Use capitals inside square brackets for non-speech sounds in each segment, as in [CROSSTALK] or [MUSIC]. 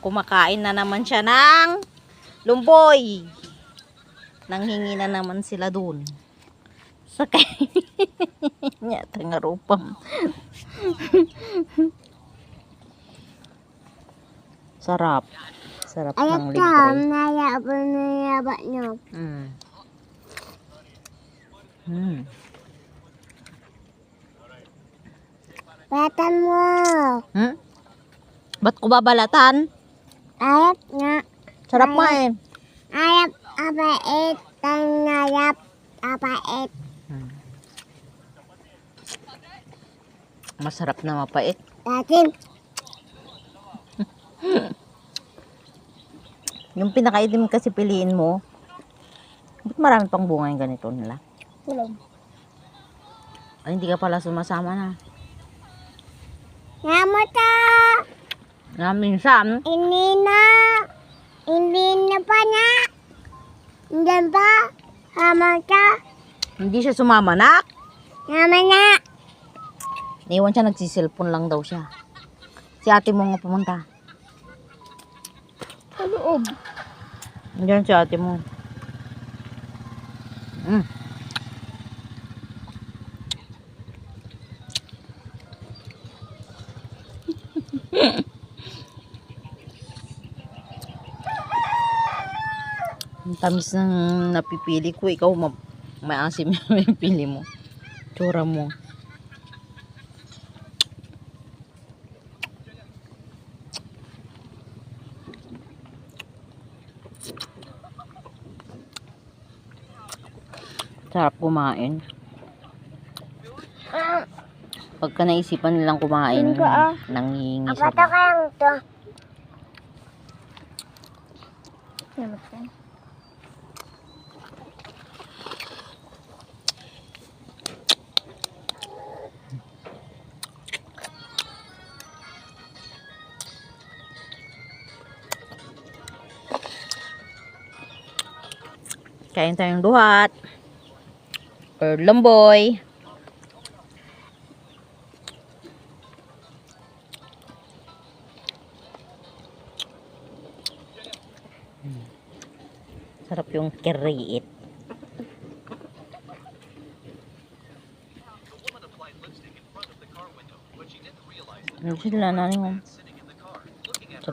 Kumakain na naman siya ng lumboy. Nanghingi na naman sila dun. Sakay. [LAUGHS] Nya, tangarupam. Sarap. Sarap Ayat ng ka, libre. nayaba nayaba nyo. Mm. Mm. Batan mo. Hmm? Ba't ko babalatan? Ayat nga. Sarap nga eh. Ayap apait. Tang nayap apait. Hmm. Masarap na mapait. Tatin. [LAUGHS] Yung pinakaitim kasi piliin mo. Ba't marami pang bunga yung ganito nila? Kulong. Ay, hindi ka pala sumasama na. Namo ta. Na minsan, Ini na. Ini na pa na. Hindi ba? Hama ka. hindi siya sumama na. Hama na. Naiwan siya, nagsisilpon lang daw siya. Si ate mo nga pumunta. Sa loob. Diyan si ate mo. Mm. Ang tamis ng napipili ko. Ikaw, ma- maasim [LAUGHS] yung pili mo. Tsura mo. Sarap kumain. Pagka naisipan nilang kumain, ah. nangihingi Apa sila. to kayang Kain tayong duhat. Or lamboy. Sarap yung keriit. Ano sila nani mo? Sa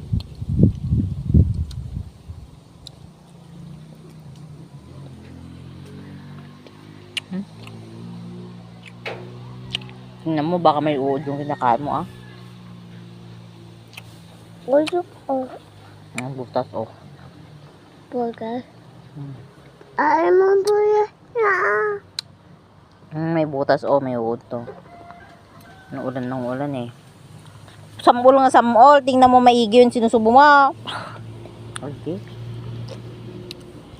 Tingnan mo, baka may uod yung kinakain mo ah. Usok ko. Ang butas oh. Bukas. Hmm. Ay mo po yan. Hmm, may butas oh, may uod to. Ng ulan ng ulan eh. Samol nga samol, tingnan mo maigi yung sinusubo mo. Okay.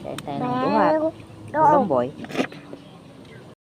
Kain tayo ng duhat. Oo. Ulam boy.